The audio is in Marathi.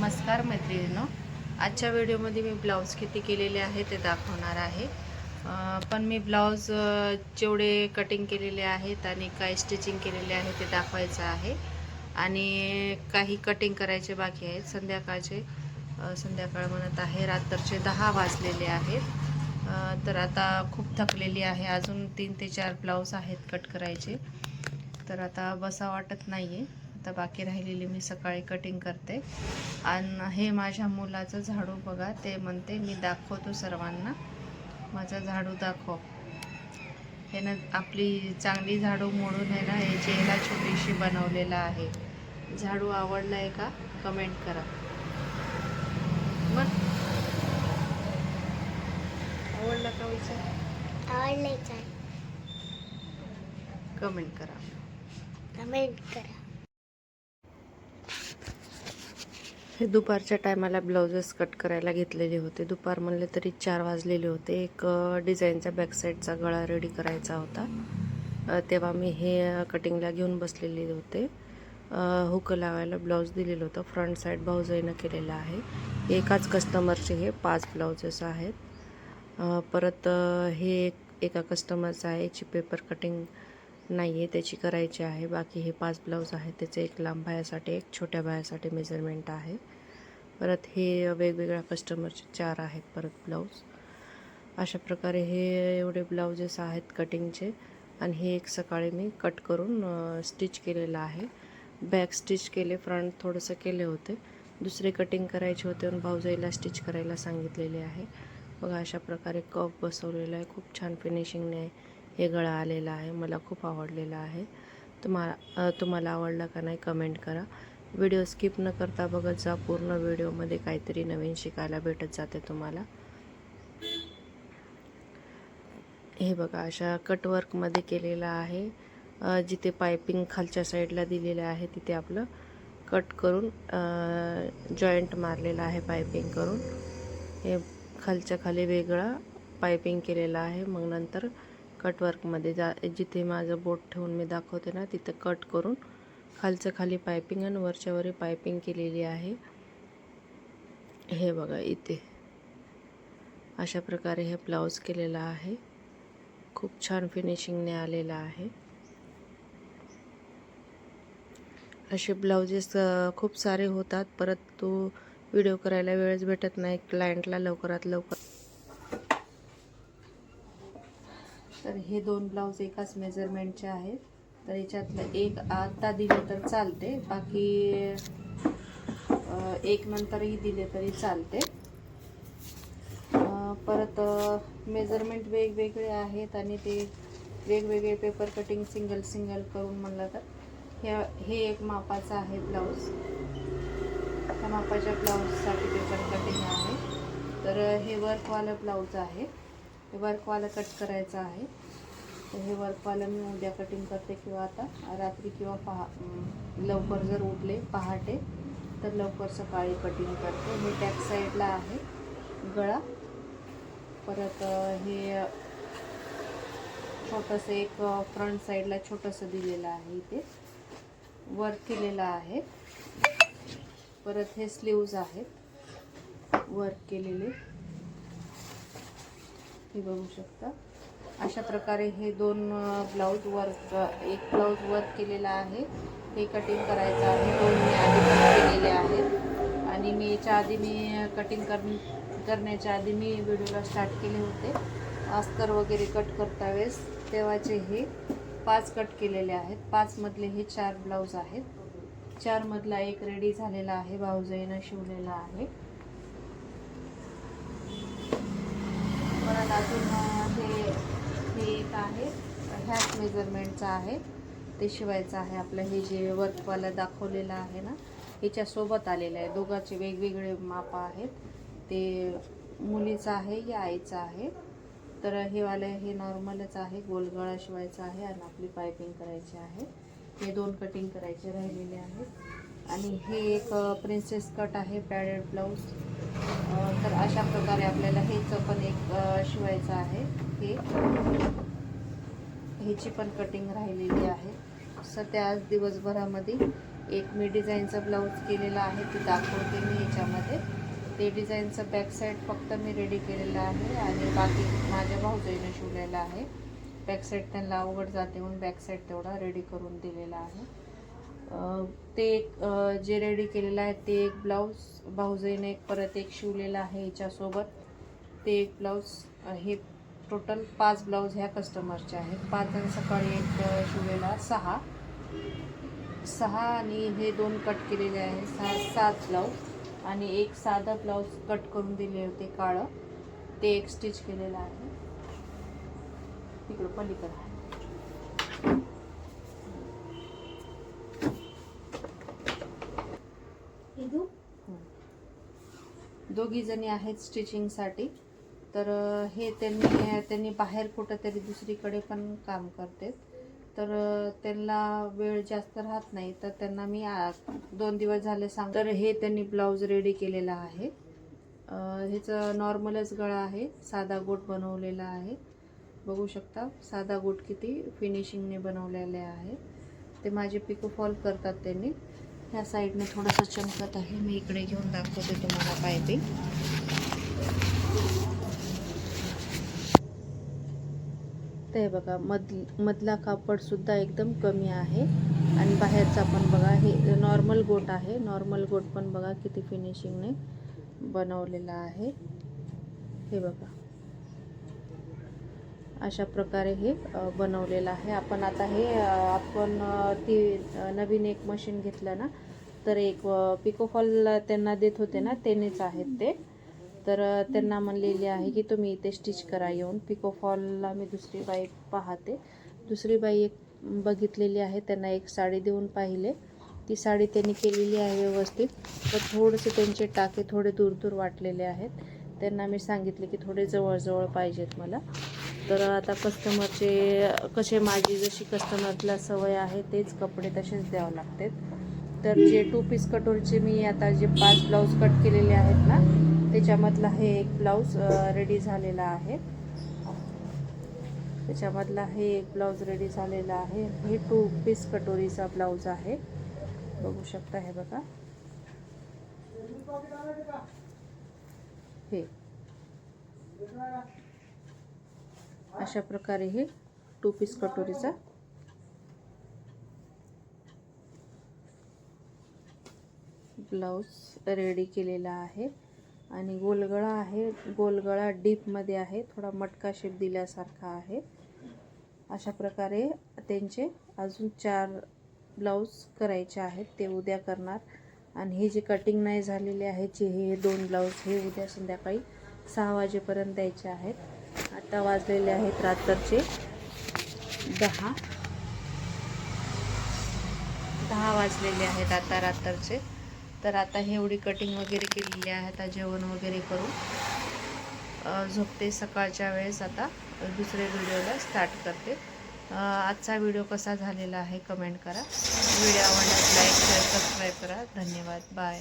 नमस्कार मैत्रिणींनो. आजच्या व्हिडिओमध्ये मी ब्लाऊज किती केलेले आहे ते दाखवणार आहे. पण मी ब्लाऊज जेवढे कटिंग केलेले आहेत आणि काय स्टिचिंग केलेले आहे ते दाखवायचं आहे. आणि काही कटिंग करायचे बाकी आहेत. संध्याकाळचे संध्याकाळ म्हणत आहे. रात्रचे दहा वाजलेले आहेत. तर आता खूप थकलेली आहे. अजून तीन ते चार ब्लाऊज आहेत कट करायचे. तर आता बसा वाटत नाही आहे आता बाकी राहिलेली मी सकाळी कटिंग करते. आणि हे माझ्या मुलाचं झाडू बघा ते म्हणते मी दाखवतो सर्वांना. माझा झाडू दाखव. हे ना आपली चांगली झाडू मोडून आहे ना हे जेला छोटीशी बनवलेला आहे. झाडू आवडला आहे का? कमेंट करा. मग? आवडला का विचार? आवडले काय कमेंट करा. कमेंट करा. हे दुपारच्या टायमाला ब्लाउजेस कट करायला घेतलेले होते. दुपार म्हणले तरी चार वाजलेले होते. एक डिझाईनचा बॅकसाईडचा गळा रेडी करायचा होता. तेव्हा मी हे कटिंगला घेऊन बसलेले होते. हुक लावायला ब्लाऊज दिलेलं होतं. फ्रंट साईड भाऊजाईनं केलेलं आहे. एकाच कस्टमरचे हे पाच ब्लाउजेस आहेत. परत हे एक एका कस्टमरचं आहे. याची पेपर कटिंग नाही आहे त्याची करायची आहे. बाकी हे पाच ब्लाऊज आहेत. त्याचे एक लांब बायासाठी एक छोट्या बायासाठी मेजरमेंट आहे. परत हे वेगवेगळ्या कस्टमरचे चार आहेत परत ब्लाऊज. अशा प्रकारे हे एवढे ब्लाउजेस आहेत कटिंगचे आणि हे एक सकाळी मी कट करून स्टिच केलेलं आहे. बॅक स्टिच केले फ्रंट थोडंसं केले होते. दुसरे कटिंग करायचे होते आणि भाऊजाईला स्टिच करायला सांगितलेले आहे. बघा अशा प्रकारे कप बसवलेला आहे. खूप छान फिनिशिंगने हे गळा आलेला आहे मला खूप आवडलेला आहे. तुम्हाला तुम्हाला आवडला का नाही कमेंट करा. व्हिडिओ स्किप न करता बघत जा पूर्ण व्हिडिओमध्ये काहीतरी नवीन शिकायला भेटत जाते तुम्हाला. हे बघा अशा कटवर्कमध्ये केलेलं आहे. जिथे पायपिंग खालच्या साईडला दिलेलं आहे तिथे आपलं कट करून जॉईंट मारलेलं आहे पायपिंग करून. हे खालच्या खाली वेगळा पायपिंग केलेलं आहे मग नंतर कटवर्कमध्ये जा जिथे माझं बोट ठेवून मी दाखवते ना तिथं कट करून खालचं खाली पायपिंग आणि वरच्यावरही पायपिंग केलेली आहे. हे बघा इथे. अशा प्रकारे हे ब्लाऊज केलेलं आहे. खूप छान फिनिशिंगने आलेलं आहे. असे ब्लाउजेस खूप सारे होतात. परंतु व्हिडिओ करायला वेळच भेटत नाही. क्लायंटला लवकरात लवकर तर हे दोन ब्लाऊज एकाच मेजरमेंटचे आहेत. तर याच्यातलं एक आता दिले तर चालते. बाकी एक नंतरही दिले तरी चालते. परत मेजरमेंट वेगवेगळे आहेत आणि ते वेगवेगळे पेपर कटिंग सिंगल सिंगल करून म्हणलं तर ह्या हे एक मापाचं आहे ब्लाऊज. त्या मापाच्या ब्लाऊजसाठी पेपर कटिंग आहे. तर हे वर्कवालं ब्लाऊज आहे. हे वर्कवालं कट करायचं आहे. तर हे वर्कवालं मी उद्या कटिंग करते किंवा आता. रात्री किंवा पहा लवकर जर उठले पहाटे तर लवकर सकाळी कटिंग करते. हे टॅक साईडला आहे गळा. परत हे छोटंसं एक फ्रंट साईडला छोटंसं दिलेलं आहे इथे. वर्क केलेलं आहे. परत हे स्लीव्ज आहेत. वर्क केलेले. हे बघू शकता अशा प्रकारे हे दोन ब्लाऊज वर्क एक ब्लाऊज वर्क केलेला आहे. हे कटिंग करायचं आहे. दोन मी आधी केलेले आहेत. आणि मी याच्या आधी मी कटिंग कर करण्याच्या आधी मी व्हिडिओला स्टार्ट केले होते. अस्तर वगैरे कट करता वेळेस तेव्हाचे हे पाच कट केलेले आहेत. पाचमधले हे चार ब्लाऊज आहेत. चारमधला एक रेडी झालेला आहे. भाऊजाईनं शिवलेला आहे. परत अजून हे हे एक आहे. ह्याच मेजरमेंटचं आहे. ते शिवायचं आहे आपलं हे जे वर्कवाला दाखवलेलं आहे ना ह्याच्यासोबत आलेलं आहे. दोघांचे वेगवेगळे माप आहेत. ते मुलीचं आहे हे आईचं आहे. तर हे वाले हे नॉर्मलच आहे. गोलगळा शिवायचा आहे आणि आपली पायपिंग करायची आहे. हे दोन कटिंग करायचे राहिलेले आहेत. आणि हे एक प्रिन्सेस कट आहे पॅडेड ब्लाऊज अशा प्रकारे आपल्याला हेच पण एक शिवायचं आहे. हे ह्याची पण कटिंग राहिलेली आहे. सध्या आज दिवसभरामध्ये एक मी डिझाईनचा ब्लाऊज केलेला आहे ते दाखवते मी याच्यामध्ये. ते डिझाईनचं बॅक साईड फक्त मी रेडी केलेलं आहे आणि बाकी माझ्या भाऊजाईनं शिवलेलं आहे. बॅक साईड त्यांना अवघड जाते म्हणून बॅक साईड तेवढा रेडी करून दिलेला आहे. ते एक जे रेडी केलेलं आहे ते एक ब्लाऊज भाऊजईने एक परत एक शिवलेलं आहे याच्यासोबत ते एक ब्लाऊज हे टोटल पाच ब्लाऊज ह्या कस्टमरचे आहेत. पाच जण सकाळी एक शिवलेला सहा. सहा आणि हे दोन कट केलेले आहे सहा सात ब्लाऊज आणि एक साधा ब्लाऊज कट करून दिले होते काळं. ते एक स्टिच केलेलं आहे. तिकडं पलीकडं आहे. दोघीजणी आहेत स्टिचिंगसाठी तर हे त्यांनी त्यांनी बाहेर कुठंतरी दुसरीकडे पण काम करते तर त्यांना वेळ जास्त राहत नाही. तर त्यांना मी दोन दिवस झाले सांग तर हे त्यांनी ब्लाऊज रेडी केलेला आहे. ह्याचं नॉर्मलच गळा आहे. साधा गोट बनवलेला आहे. बघू शकता साधा गोट किती फिनिशिंगने बनवलेले आहे. ते माझे पिको फॉल करतात त्यांनी. ह्या साईडने थोडंसं चमकत आहे. मी इकडे घेऊन दाखवते तुम्हाला पाहिजे ते बघा मध मधला कापडसुद्धा एकदम कमी आहे. आणि बाहेरचा पण बघा हे नॉर्मल गोट आहे. नॉर्मल गोट पण बघा किती फिनिशिंगने बनवलेला आहे. हे बघा. अशा प्रकारे हे बनवलेलं आहे. आपण आता हे आपण ती नवीन एक मशीन घेतलं ना तर एक पिकोफॉल त्यांना देत होते ना त्यांनीच आहेत ते. तर त्यांना म्हणलेली आहे की तुम्ही इथे स्टिच करा येऊन. पिकोफॉलला मी दुसरी बाई पाहते. दुसरी बाई एक बघितलेली आहे त्यांना एक साडी देऊन पाहिले. ती साडी त्यांनी केलेली आहे व्यवस्थित. तर थोडेसे त्यांचे टाके थोडे दूर दूर वाटलेले आहेत. त्यांना मी सांगितले की थोडे जवळजवळ पाहिजेत मला. तर आता कस्टमरचे कसे माझी जशी कस्टमरला सवय आहे तेच कपडे तसेच द्यावं लागतात. तर जे टू पीस कटोरीचे मी आता जे पाच ब्लाऊज कट केलेले आहेत ना त्याच्यामधला हे एक ब्लाऊज रेडी झालेला आहे. त्याच्यामधला हे एक ब्लाऊज रेडी झालेला आहे. हे टू पीस कटोरीचा ब्लाऊज आहे. बघू शकता हे बघा. हे. अशा प्रकारे हे टू पीस कटोरीचा ब्लाऊज रेडी केलेला आहे. आणि गोलगळा आहे. गोलगळा डीपमध्ये आहे. थोडा मटका शेप दिल्यासारखा आहे. अशा प्रकारे त्यांचे अजून चार ब्लाऊज करायचे आहेत. ते उद्या करणार. आणि हे जे कटिंग नाही झालेले आहे जे हे दोन ब्लाऊज हे उद्या संध्याकाळी सहा वाजेपर्यंत द्यायचे आहेत. आता वाजलेले आहेत रात्रचे दहा. दहा वाजलेले आहेत आता रात्रचे. तर आता हे एवढी कटिंग वगैरे केलेली आहे आता जेवण वगैरे करून झोपते सकाळच्या वेळेस आता. दुसऱ्या व्हिडिओला स्टार्ट करते. आजचा व्हिडिओ कसा झालेला आहे कमेंट करा. व्हिडिओ आवडल्यास लाईक शेअर सबस्क्राईब करा. धन्यवाद. बाय